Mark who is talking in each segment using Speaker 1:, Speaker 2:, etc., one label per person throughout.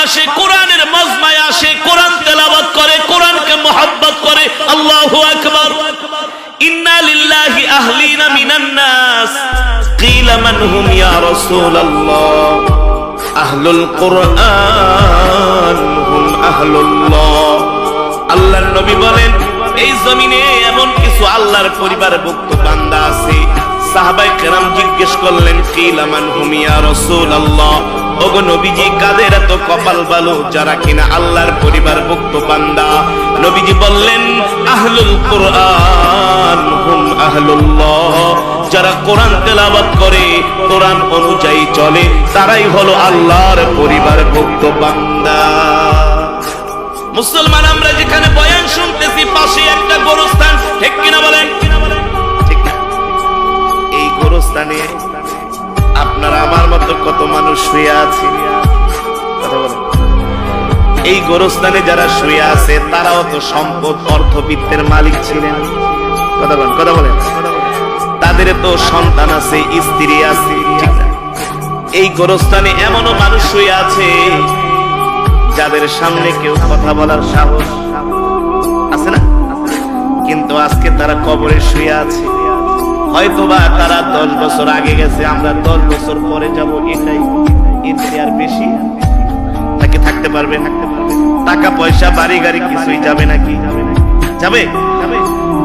Speaker 1: ভালোবাসে কোরআনের মজমায় আসে, কোরআন তেলাওয়াত করে, কোরআনকে মোহাব্বত করে। আল্লাহু আকবার। আল্লাহর নবী বলেন, এই জমিনে এমন কিছু আল্লাহর পরিবারভুক্ত বান্দা আছে সাহাবাই কেরাম জিজ্ঞেস করলেন কিলামান হুমিয়া রসুল আল্লাহ ওগো নবীজি, কাদের এত কপাল বালো যারা কিনা আল্লাহর পরিবারভুক্ত বান্দা? নবীজি বললেন, আহলুল কোরআন হুম আহলুল্লাহ। যারা কোরআন তেলাওয়াত করে, কোরআন অনুযায়ী চলে, তারাই হলো আল্লাহর পরিবারভুক্ত বান্দা। মুসলমান, আমরা যেখানে বয়ান শুনতেছি, পাশে একটা গোরস্থান, ঠিক কিনা গোরস্থানে আপনার আমার মতো কত মানুষ শুয়ে আছে? এই গোরস্থানে যারা শুয়ে আছে, তারাও তো সম্পদ, অর্থবিত্তের মালিক ছিলেন। কথা বলেন কথা বলেন। তাদের তো সন্তান আছে, স্ত্রী আছে এই গোরস্থানে এমনও মানুষ শুয়ে আছে, যাদের সামনে কেউ কথা বলার সাহস আছে না? কিন্তু আজকে তারা কবরে শুয়ে আছে। হয়তোবা তারা দশ বছর আগে গেছে, আমরা দশ বছর পরে যাব এটাই। এর আর বেশি। নাকি থাকতে পারবে? টাকা পয়সা, বাড়ি গাড়ি কিছুই যাবে নাকি? যাবে?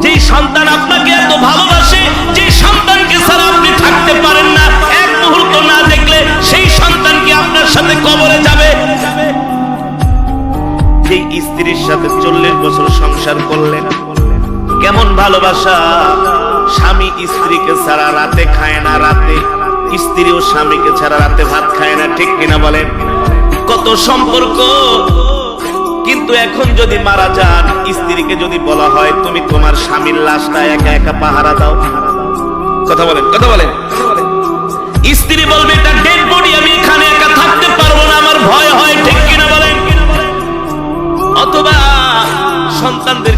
Speaker 1: যে সন্তান আপনাকে এত ভালোবাসে যে সন্তানকে ছাড়া আপনি থাকতে পারেন না, এক মুহূর্ত না দেখলে সেই সন্তান কি আপনার সাথে কবরে যাবে? যেই স্ত্রীর সাথে চল্লিশ বছর সংসার করলেন, কেমন ভালোবাসা? স্বামী স্ত্রীকে ছাড়া রাতে খায় না, রাতে স্ত্রী ও স্বামীকে ছাড়া রাতে ভাত খায় না, ঠিক কিনা বলেন? কত সম্পর্ক? কিন্তু এখন যদি মারা যান, স্ত্রীকে যদি বলা হয়, তুমি তোমার স্বামীর লাশটা একা একা পাহারা দাও। কথা বলেন কথা বলেন। স্ত্রী বলবে, এটা ডেড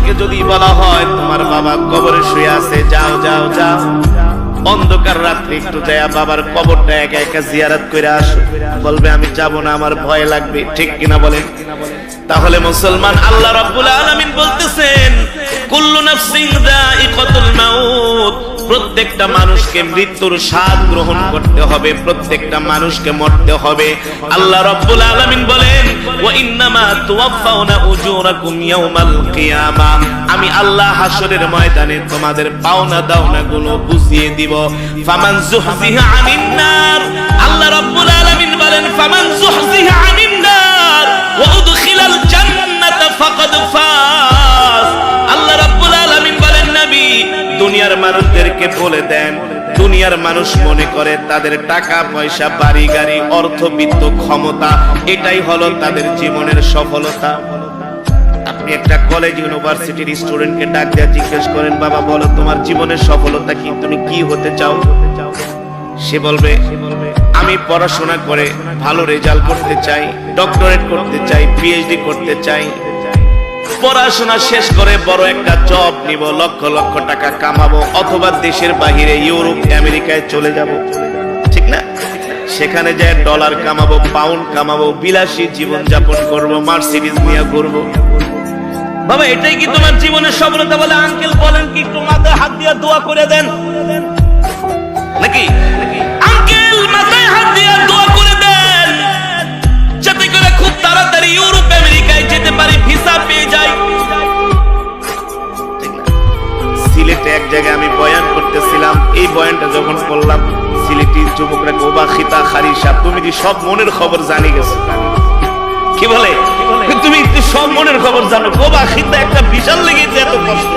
Speaker 1: সন্তানদেরকে যদি বলা হয়, তোমার বাবা কবরে শুয়ে আছে, যাও যাও যাও। অন্ধকার রাত্রে একটু যায় বাবার কবরটা একা একা জিয়ারত করে আসো। বলবে, আমি যাব না, আমার ভয় লাগবে। ঠিক কিনা বলেন? তাহলে মুসলমান আল্লাহ রাব্বুল আলামিন বলতেছেন, কুল্লু নাফসিন যায়িকাতুল মাউত। প্রত্যেকটা মানুষকে মৃত্যুর স্বাদ গ্রহণ করতে হবে, প্রত্যেকটা মানুষকে মরতে হবে। আল্লাহ রাব্বুল আলামিন বলেন, ওয়া আমি আল্লাহ হাসরের ময়দানে তোমাদের পাওনা দাওনা গুলো বুঝিয়ে দিব। আল্লাহ বলেন, নবী, দুনিয়ার মানুষদেরকে বলে দেন দুনিয়ার মানুষ মনে করে তাদের টাকা, পয়সা, বাড়ি, গাড়ি অর্থবিত্ত ক্ষমতা, এটাই হলো তাদের জীবনের সফলতা। আপনি একটা কলেজ ইউনিভার্সিটির স্টুডেন্টকে ডাক দেওয়া জিজ্ঞেস করেন, বাবা, বলো তোমার জীবনের সফলতা কি? তুমি কি হতে চাও? সে বলবে, আমি পড়াশোনা করে ভালো রেজাল্ট করতে চাই ডক্টরেট করতে চাই পিএইচডি করতে চাই পড়াশোনা শেষ করে বড় একটা জব নিব, লক্ষ লক্ষ টাকা কামাবো, অথবা দেশের বাহিরে ইউরোপ, আমেরিকায় চলে যাব। ঠিক না? সেখানে যায় ডলার কামাবো পাউন্ড কামাবো, বিলাসী জীবন যাপন করব মার্সিডিজ নিয়ে ঘুরবো। বাবা, এটাই কি তোমার জীবনের সফলতা বলে আঙ্কেল বলেন কি? একটু মাথায় হাত দিয়ে দোয়া করে দেন। নাকি? আঙ্কেল মাথায় হাত দিয়ে দোয়া করে দেন। যাতে করে খুব তাড়াতাড়ি ইউরোপ, আমেরিকায় যেতে পারি, ভিসা পেয়ে এই বয়ানটা যখন করলাম সিলেটি যুবকরা গোবা খিতা খারিসা তুমি কি সব মনের খবর জানি গেছো? কি বলে? তুমি সব মনের খবর জানো। গোবা খিতা একটা বিশাল লেগে এত কষ্ট।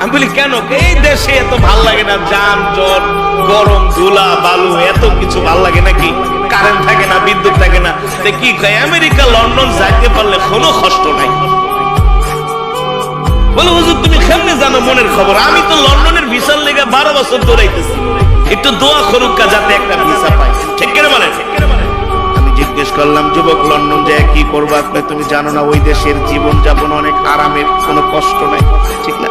Speaker 1: আমি বলি, কেন? এই দেশে এত ভালো লাগে না যান জট গরম, ধুলা, বালু, এত কিছু ভালো লাগে নাকি? কারেন্ট থাকে না, বিদ্যুৎ থাকে না। কি আমেরিকা, লন্ডন যাইতে পারলে কোনো কষ্ট নাই। বলে হুজুর তুমি কেমনে জানো মনের খবর? আমি তো লন্ডনের ভিসার লেগে বারো বছর দৌড়াইতেছি। একটু দোয়া করুক যাতে একটা ভিসা পাই। ঠিক কেন আমি জিজ্ঞেস করলাম যুবক লন্ডন যায় কি করব? তুমি জানো না ওই দেশের জীবন যাপন অনেক আরামের কোনো কষ্ট নাই। ঠিক না?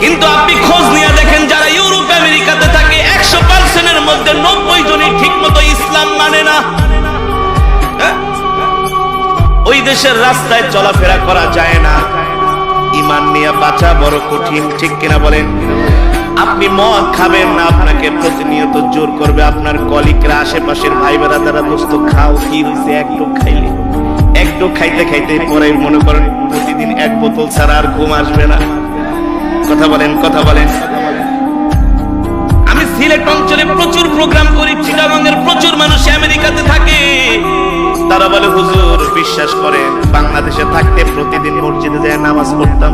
Speaker 1: কিন্তু আপনি খোঁজ নিয়ে দেখেন যারা ইউরোপ আমেরিকাতে থাকে একশো পার্সেন্টের মধ্যে নব্বই জনই ঠিক মতো ইসলাম মানে না। বিদেশের রাস্তায় চলাফেরা করা যায় না। ইমান নিয়ে বাঁচা বড় কঠিন, ঠিক কিনা বলেন? আপনি মদ খাবেন না, আপনাকে প্রতিনিয়ত জোর করবে আপনার কলিকরা আশেপাশের ভাই বেড়াদারা দোস্ত, খাও, কি হয়েছে একটু খাইলে। একটু খাইতে খাইতে পরে মনে করেন প্রতিদিন এক বোতল ছাড়া আর ঘুম আসবে না। কথা বলেন কথা বলেন। আমি সিলেট অঞ্চলে প্রচুর প্রোগ্রাম করি চিটাগাঙ্গের প্রচুর মানুষ আমেরিকাতে থাকে। তারা বলে, হুজুর, বিশ্বাস করেন, বাংলাদেশে থাকতে প্রতিদিন মসজিদে যায় নামাজ পড়তাম।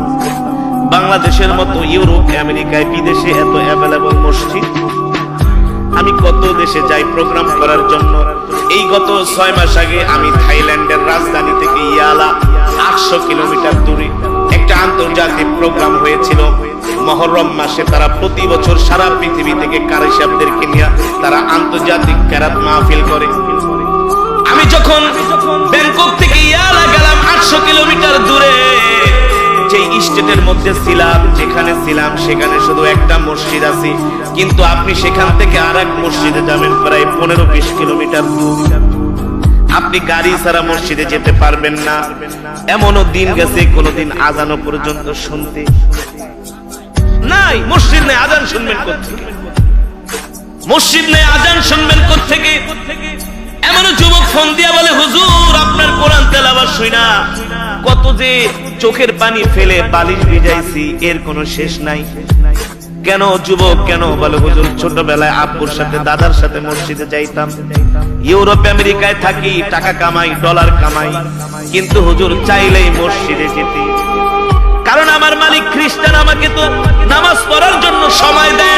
Speaker 1: বাংলাদেশের মতো ইউরোপ, আমেরিকায় বিদেশে এত অ্যাভেলেবল মসজিদ। আমি কত দেশে যাই প্রোগ্রাম করার জন্য। এই গত ছয় মাস আগে আমি থাইল্যান্ডের রাজধানী থেকে ইয়ালা আটশো কিলোমিটার দূরে একটা আন্তর্জাতিক প্রোগ্রাম হয়েছিল। মহরম মাসে তারা প্রতি বছর সারা পৃথিবী থেকে কারিসাবদেরকে নিয়ে তারা আন্তর্জাতিক ক্যারাত মাহফিল করে। যখন ব্যাংকক থেকে ইয়ালা গেলাম আটশো কিলোমিটার দূরে যে স্টেটের মধ্যে ছিলাম, যেখানে ছিলাম, সেখানে শুধু একটা মসজিদ আছে। কিন্তু আপনি সেখান থেকে আর এক মসজিদে যাবেন, প্রায় পনেরো বিশ কিলোমিটার দূর। আপনি গাড়ি ছাড়া মসজিদে যেতে পারবেন না। এমনও দিন গেছে, কোনোদিন আজানো পর্যন্ত শুনতে নাই। মসজিদ নেই, আজান শুনবেন মসজিদ নেই, আজান শুনবেন কোথেকে এমন যুবক ফোন দিয়া বলে, হুজুর, আপনার কোরআন তেলাওয়াত শুই না। কত যে চোখের পানি ফেলে বালিশ ভিজাইছি, এর কোনো শেষ নাই। কেন যুবক, কেন? বলে, হুজুর, ছোটবেলায় আব্বুর সাথে, দাদার সাথে মসজিদে যাইতাম। ইউরোপ, আমেরিকায় থাকি, টাকা কামাই, ডলার কামাই। কিন্তু হুজুর, চাইলেই মসজিদে যেতে। কারণ আমার মালিক খ্রিস্টান, আমাকে তো নামাজ পড়ার জন্য সময় দেয়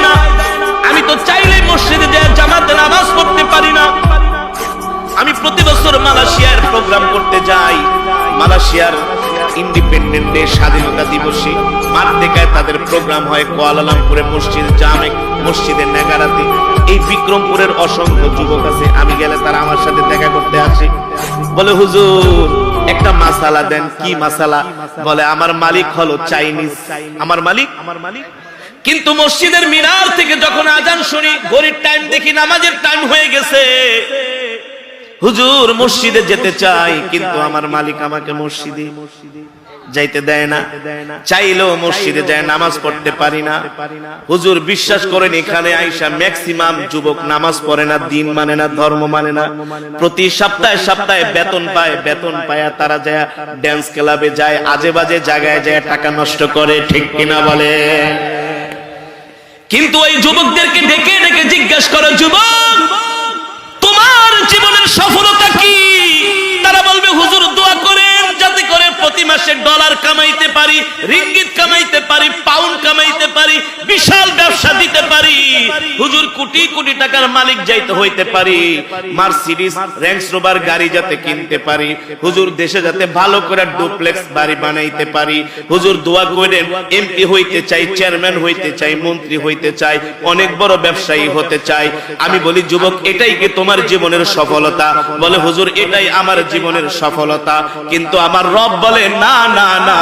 Speaker 1: আমি প্রতি বছর মালয়েশিয়ার প্রোগ্রাম করতে যাই। মালয়েশিয়ার ইন্ডিপেন্ডেন্ট ডে স্বাধীনতা দিবসে মাঠ দেখায় তাদের প্রোগ্রাম হয় কোয়ালালামপুরে মসজিদ, জামে মসজিদের নেগারাতে। এই বিক্রমপুরের অসংখ্য যুবক আছে, আমি গেলে তারা আমার সাথে দেখা করতে আসে। বলে, হুজুর, একটা মাসালা দেন। কি মাসালা? বলে, আমার মালিক হলো চাইনিজ। আমার মালিক? আমার মালিক কিন্তু মসজিদের মিনার থেকে যখন আজান শুনি, ঘড়ির টাইম দেখি নামাজের টাইম হয়ে গেছে। হুজুর মসজিদে যেতে চাই, কিন্তু আমার মালিক আমাকে মসজিদে যাইতে দেয় না। চাইলেও মসজিদে যায়, নামাজ পড়তে পারি না। হুজুর বিশ্বাস করেন, এখানে আইসা ম্যাক্সিমাম যুবক নামাজ পড়ে না, দিন মানে না, ধর্ম মানে না। প্রতি সপ্তাহে সপ্তাহে বেতন পায় বেতন পায় তারা যায় ড্যান্স ক্লাবে যায় আজে বাজে জায়গায় যায়, টাকা নষ্ট করে, ঠিক কিনা বলে? কিন্তু ওই যুবকদেরকে ডেকে ডেকে জিজ্ঞাসা করো, যুবক তোমার জীবনের সফলতা কি? প্রতি মাসে ডলার কামাইতে পারি, রিঙ্গিত কামাইতে পারি পাউন্ড কামাইতে পারি, বিশাল ব্যবসা দিতে পারি। হুজুর, কোটি কোটি টাকার মালিক যাইতে হইতে পারি। মার্সিডিস র্যাঙ্কস রোভার গাড়ি যাতে কিনতে পারি। হুজুর, দেশে যাতে ভালো করে ডুপ্লেক্স বাড়ি বানাইতে পারি। হুজুর, দোয়া করেন এমপি হইতে চাই চেয়ারম্যান হইতে চাই, মন্ত্রী হইতে চাই, অনেক বড় ব্যবসায়ী হতে চাই। আমি বলি, যুবক, এটাই কি তোমার জীবনের সফলতা? বলে, হুজুর, এটাই আমার জীবনের সফলতা। কিন্তু আমার রব বলে না না না,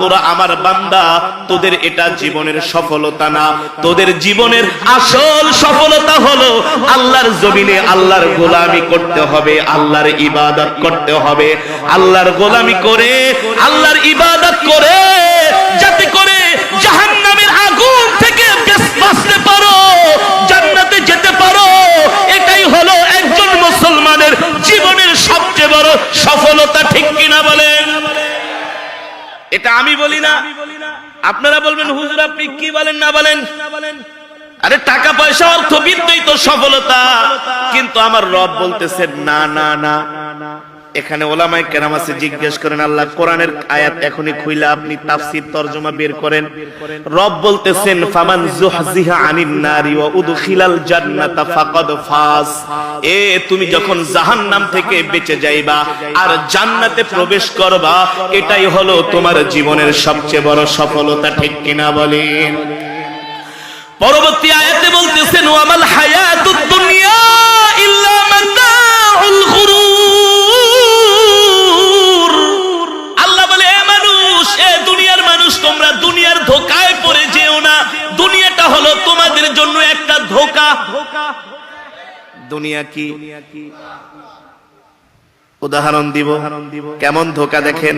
Speaker 1: তোরা আমার বান্দা, তোদের এটা জীবনের সফলতা না। তোদের জীবনের আসল সফলতা হলো আল্লাহর জমিনে আল্লাহর গোলামি করতে হবে, আল্লাহর ইবাদত করতে হবে। আল্লাহর গোলামি করে, আল্লাহর ইবাদত করে, যাতে করে জাহান্নামের আগুন থেকে বাঁচতে পারো, জান্নাতে যেতে পারো। এটাই হলো একজন মুসলমানের জীবনের সবচেয়ে বড় সফলতা, ঠিক কিনা বলেন? এটা আমি বলি না। আপনারা বলবেন হুজুর আপনি কি বলেন না বলেন? আরে টাকা পয়সা অর্থবিদ্যই তো সফলতা। কিন্তু আমার রব বলতেছেন না না না। এখানে ওলামাই কেরাম আছে, জিজ্ঞেস করেন, আল্লাহ কোরআনের আয়াত এখনই খুইলা, আপনি তাফসীর তরজমা বের করেন। রব বলতেছেন, ফামান জুহজিহা আনিন নারি ওয়া উদখিলাল জান্নাতা ফাকাদ ফাস এ, তুমি যখন জাহান্নাম থেকে বেঁচে যাইবা আর জান্নাতে প্রবেশ করবা, এটাই হলো তোমার জীবনের সবচেয়ে বড় সফলতা, ঠিক কিনা বলেন? পরবর্তী আয়াতে বলতেছেন, ওয়ামাল হায়াতুদ দুনিয়া। দুনিয়া কি? উদাহরণ দিব। কেমন ধোকা দেখেন?